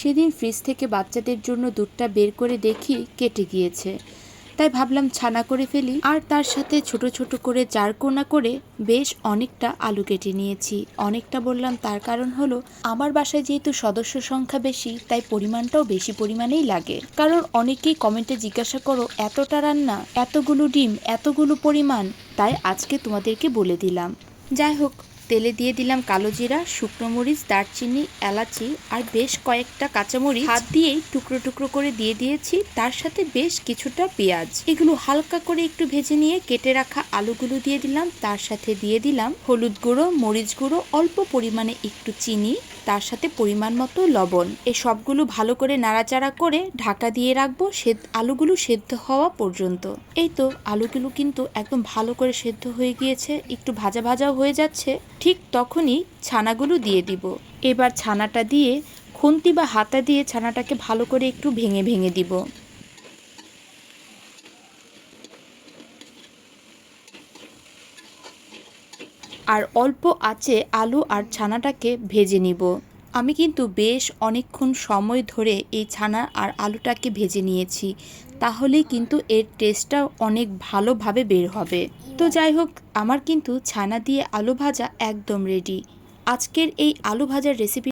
সেদিন ফ্রিজ থেকে বাচ্চাদের জন্য দুধটা বের করে দেখি কেটে গিয়েছে। তাই ভাবলাম ছানা করে ফেলি। আর তার সাথে ছোট ছোট করে চারকোনা করে বেশ অনেকটা আলু কেটে নিয়েছি। অনেকটা বললাম, তার কারণ হলো আমার বাসায় যেহেতু সদস্য সংখ্যা বেশি, তাই পরিমাণটাও বেশি পরিমাণেই লাগে। কারণ অনেকেই কমেন্টে জিজ্ঞাসা করো, এতটা রান্না? এতগুলো ডিম? এতগুলো পরিমাণ? তাই আজকে তোমাদেরকে বলে দিলাম। যাই হোক তেলে দিয়ে দিলাম কালো জিরা, শুকনো মরিচ, দারচিনি, এলাচি আর বেশ কয়েকটা কাঁচামরিচ। হাত দিয়েই টুকরো টুকরো করে দিয়ে দিয়েছি, তার সাথে বেশ কিছুটা পেঁয়াজ। এগুলো হালকা করে একটু ভেজে নিয়ে কেটে রাখা আলুগুলো দিয়ে দিলাম, তার সাথে দিয়ে দিলাম হলুদ গুঁড়ো, মরিচ গুঁড়ো, অল্প পরিমাণে একটু চিনি, তার সাথে পরিমাণ মতো লবণ। এই সবগুলো ভালো করে নাড়াচাড়া করে ঢাকা দিয়ে রাখব আলুগুলো সেদ্ধ হওয়া পর্যন্ত। এই তো আলুগুলো কিন্তু একদম ভালো করে সেদ্ধ হয়ে গিয়েছে, একটু ভাজা ভাজাও হয়ে যাচ্ছে। ঠিক তখনই ছানাগুলো দিয়ে দিব। এবার ছানাটা দিয়ে খুন্তি বা হাতা দিয়ে ছানাটাকে ভালো করে একটু ভেঙে ভেঙে দিব। আর অল্প আছে আলু আর ছানাটাকে ভেজে নিব। আমি কিন্তু বেশ অনেকক্ষণ সময় ধরে এই ছানা আর আলুটাকে ভেজে নিয়েছি। তাহলেই কিন্তু এর টেস্টটা অনেক ভালোভাবে বের হবে। তো যাই হোক, আমার কিন্তু ছানা দিয়ে আলু ভাজা একদম রেডি আজকের এই আলু ভাজার রেসিপি